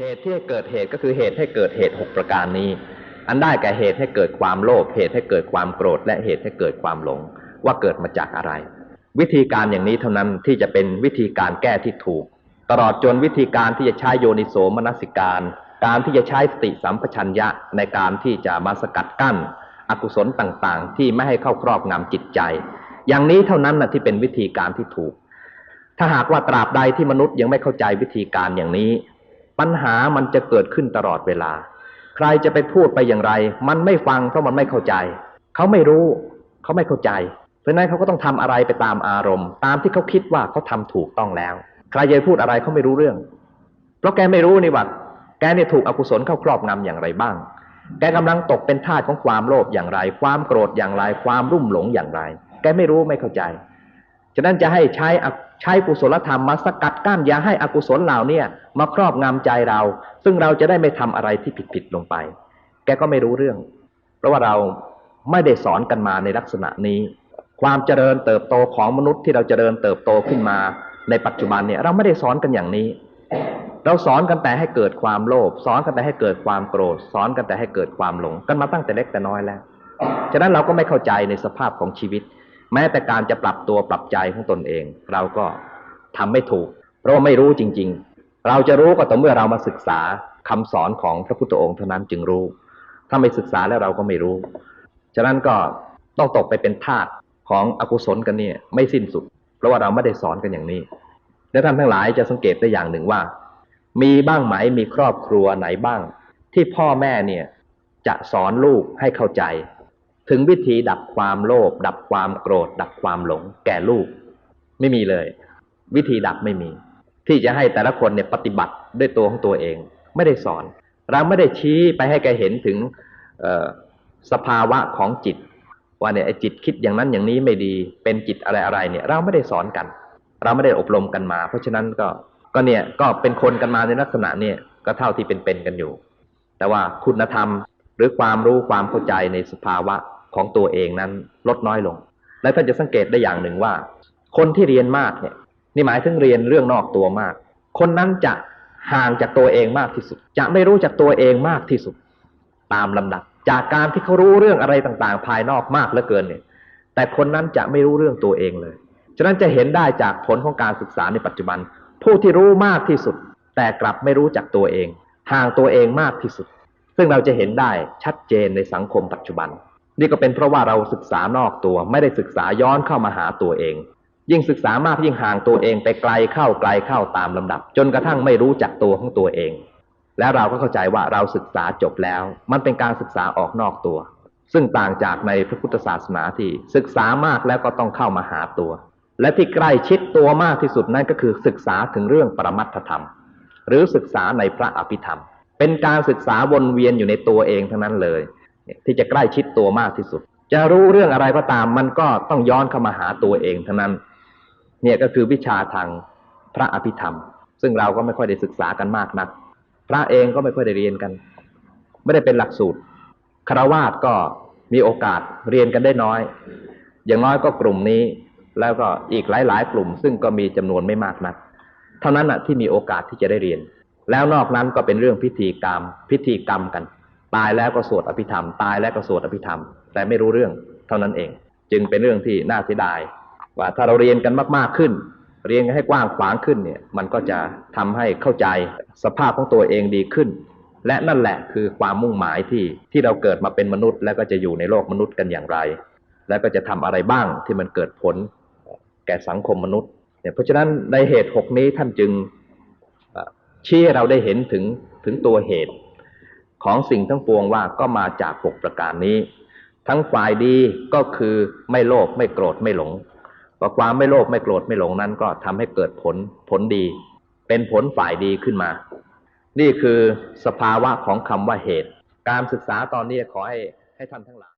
เหตุที่ให้เกิดเหตุก็คือเหตุให้เกิดเหตุหกประการนี้ อันได้แก่เหตุให้เกิดความโลภเหตุให้เกิดความโกรธ และเหตุให้เกิดความหลง ว่าเกิดมาจากอะไร วิธีการอย่างนี้เท่านั้นที่จะเป็นวิธีการแก้ที่ถูก ตลอดจนวิธีการที่จะใช้โยนิโสมนสิการ การที่จะใช้สติสัมปชัญญะในการที่จะมาสกัดกั้น อกุศลต่างๆ ที่ไม่ให้เข้าครอบงำจิตใจ อย่างนี้เท่านั้นนะที่เป็นวิธีการที่ถูก ถ้าหากว่าตราบใดที่มนุษย์ยังไม่เข้าใจวิธีการอย่างนี้ ปัญหามันจะเกิดขึ้นตลอดเวลา ใครจะไปพูดไปอย่างไร มันไม่ฟังเพราะมันไม่เข้าใจ เขาไม่รู้ เขาไม่เข้าใจ เพราะนั้นเขาก็ต้องทำอะไรไปตามอารมณ์ ตามที่เขาคิดว่าเขาทำถูกต้องแล้ว ใครจะพูดอะไรเขาไม่รู้เรื่อง เพราะแกไม่รู้นี่ว่าแกเนี่ยถูกอกุศลเข้าครอบงำอย่างไรบ้าง แกกำลังตกเป็นทาสของความโลภอย่างไร ความโกรธอย่างไร ความรุ่มหลงอย่างไร แกไม่รู้ไม่เข้าใจ ฉะนั้นจะให้ใช้ใช้กุศลธรรมมาสกัดกั้นอย่าให้อกุศลเหล่านี้มาครอบงำใจเรา ซึ่งเราจะได้ไม่ทำอะไรที่ผิดผิดลงไป แกก็ไม่รู้เรื่อง เพราะว่าเราไม่ได้สอนกันมาในลักษณะนี้ ความเจริญเติบโตของมนุษย์ที่เราเจริญเติบโตขึ้นมา ในปัจจุบันเนี่ยเราไม่ได้สอนกันอย่างนี้ เราสอนกันแต่ให้เกิดความโลภสอนกันแต่ให้เกิดความโกรธ สอนกันแต่ให้เกิดความหลง กันมาตั้งแต่เล็กแต่น้อยแล้ว ฉะนั้นเราก็ไม่เข้าใจในสภาพของชีวิต แม้แต่การจะปรับตัวปรับใจของตนเอง เราก็ทำไม่ถูก เพราะว่าไม่รู้จริง ๆ เราจะรู้ก็ต่อเมื่อเรามาศึกษาคำสอนของพระพุทธองค์เท่านั้นจึงรู้ ถ้าไม่ศึกษาแล้วเราก็ไม่รู้ ฉะนั้นก็ต้องตกไปเป็นทาสของอกุศลกันเนี่ยไม่สิ้นสุด เพราะว่าเราไม่ได้สอนกันอย่างนี้ และท่านทั้งหลายจะสังเกตได้อย่างหนึ่งว่า มีบ้างไหมมีครอบครัวไหนบ้าง ที่พ่อแม่เนี่ยจะสอนลูกให้เข้าใจ ถึงวิธีดับความโลภดับความโกรธ ดับความหลง แก่ลูก ไม่มีเลย วิธีดับไม่มี ที่จะให้แต่ละคนเนี่ยปฏิบัติด้วยตัวของตัวเอง ไม่ได้สอน เราไม่ได้ชี้ไปให้แกเห็นถึงสภาวะของจิต ว่าเนี่ยไอ้จิตคิดอย่างนั้นอย่างนี้ไม่ดีเป็นจิตอะไรอะไรเนี่ย เราไม่ได้สอนกัน เราไม่ได้อบรมกันมา เพราะฉะนั้นก็ก็เนี่ยก็เป็นคนกันมาในลักษณะเนี่ยก็เท่าที่เป็นๆกันอยู่ แต่ว่าคุณธรรมหรือความรู้ความเข้าใจในสภาวะ ของตัวเองนั้นลดน้อยลง และท่านจะสังเกตได้อย่างหนึ่งว่า คนที่เรียนมากเนี่ยนี่หมายถึงเรียนเรื่องนอกตัวมาก คนนั้นจะห่างจากตัวเองมากที่สุด จะไม่รู้จักตัวเองมากที่สุด ตามลำดับ จากการที่เขารู้เรื่องอะไรต่างๆ ภายนอกมากเหลือเกินเนี่ย แต่คนนั้นจะไม่รู้เรื่องตัวเองเลย ฉะนั้นจะเห็นได้จากผลของการศึกษาในปัจจุบัน ผู้ที่รู้มากที่สุด แต่กลับไม่รู้จักตัวเอง ห่างตัวเองมากที่สุด ซึ่งเราจะเห็นได้ชัดเจนในสังคมปัจจุบัน นี่ก็เป็นเพราะว่าเราศึกษานอกตัวไม่ได้ศึกษาย้อนเข้ามาหาตัวเอง ยิ่งศึกษามากยิ่งห่างตัวเองไปไกลเข้าไกลเข้าตามลำดับ จนกระทั่งไม่รู้จักตัวของตัวเอง แล้วเราก็เข้าใจว่าเราศึกษาจบแล้ว มันเป็นการศึกษาออกนอกตัว ซึ่งต่างจากในพระพุทธศาสนาที่ศึกษามากแล้วก็ต้องเข้ามาหาตัว และที่ใกล้ชิดตัวมากที่สุดนั่นก็คือศึกษาถึงเรื่องปรมัตถธรรม หรือศึกษาในพระอภิธรรม เป็นการศึกษาวนเวียนอยู่ในตัวเองทั้งนั้นเลย ที่จะใกล้ชิดตัวมากที่สุด จะรู้เรื่องอะไรก็ตาม มันก็ต้องย้อนเข้ามาหาตัวเองทั้งนั้น เนี่ยก็คือวิชาทางพระอภิธรรม ซึ่งเราก็ไม่ค่อยได้ศึกษากันมากนัก พระเองก็ไม่ค่อยได้เรียนกัน ไม่ได้เป็นหลักสูตรคารวาสก็มีโอกาสเรียนกันได้น้อย อย่างน้อยก็กลุ่มนี้ แล้วก็อีกหลาย ๆ กลุ่ม ซึ่งก็มีจำนวนไม่มากนัก เท่านั้นนะที่มีโอกาสที่จะได้เรียน แล้วนอกนั้นก็เป็นเรื่องพิธีกรรมพิธีกรรมกัน ตายแล้วก็สวดอภิธรรม ตายแล้วก็สวดอภิธรรม แต่ไม่รู้เรื่องเท่านั้นเอง จึงเป็นเรื่องที่น่าเสียดาย ว่าถ้าเราเรียนกันมากๆขึ้น เรียนกันให้กว้างขวางขึ้นเนี่ย มันก็จะทำให้เข้าใจสภาพของตัวเองดีขึ้น และนั่นแหละคือความมุ่งหมายที่ที่เราเกิดมาเป็นมนุษย์ แล้วก็จะอยู่ในโลกมนุษย์กันอย่างไร แล้วก็จะทำอะไรบ้างที่มันเกิดผล แก่สังคมมนุษย์เนี่ยเพราะฉะนั้นในเหตุหกนี้ท่านจึงชี้ให้เราได้เห็นถึงถึงตัวเหตุ ของสิ่งทั้งปวงว่าก็มาจากหกประการนี้ ทั้งฝ่ายดีก็คือไม่โลภไม่โกรธไม่หลงเพราะความไม่โลภไม่โกรธไม่หลงนั้นก็ทำให้เกิดผลผลดี เป็นผลฝ่ายดีขึ้นมา นี่คือสภาวะของคำว่าเหตุ การศึกษาตอนนี้ขอให้ให้ท่านทั้งหลาย